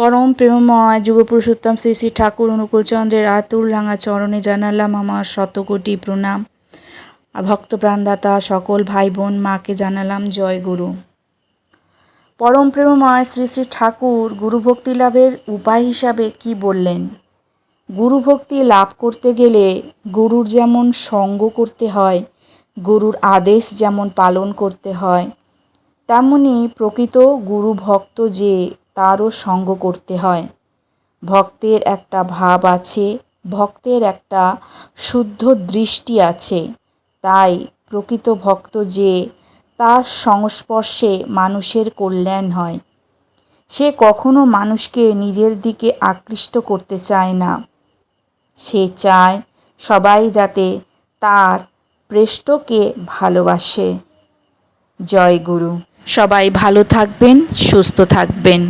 পরম প্রেমময় যুগপুরুষোত্তম শ্রী শ্রী ঠাকুর অনুকূলচন্দ্রের আতুল রাঙা চরণে জানালাম আমার শতকোটি প্রণাম। আর ভক্ত প্রাণদাতা সকল ভাই বোন মাকে জানালাম জয় গুরু। পরম প্রেমময় শ্রী শ্রী ঠাকুর গুরুভক্তি লাভের উপায় হিসাবে কি বললেন? গুরুভক্তি লাভ করতে গেলে গুরুর যেমন সঙ্গ করতে হয়, গুরুর আদেশ যেমন পালন করতে হয়, তেমনি প্রকৃত গুরু ভক্ত যে তারও সঙ্গ করতে হয়। ভক্তের একটা ভাব আছে, ভক্তের একটা শুদ্ধ দৃষ্টি আছে। তাই প্রকৃত ভক্ত যে তার সংস্পর্শে মানুষের কল্যাণ হয়। সে কখনো মানুষকে নিজের দিকে আকৃষ্ট করতে চায় না। সে চায় সবাই যাতে তার পৃষ্ঠকে ভালোবাসে। জয় গুরু। সবাই ভালো থাকবেন, সুস্থ থাকবেন।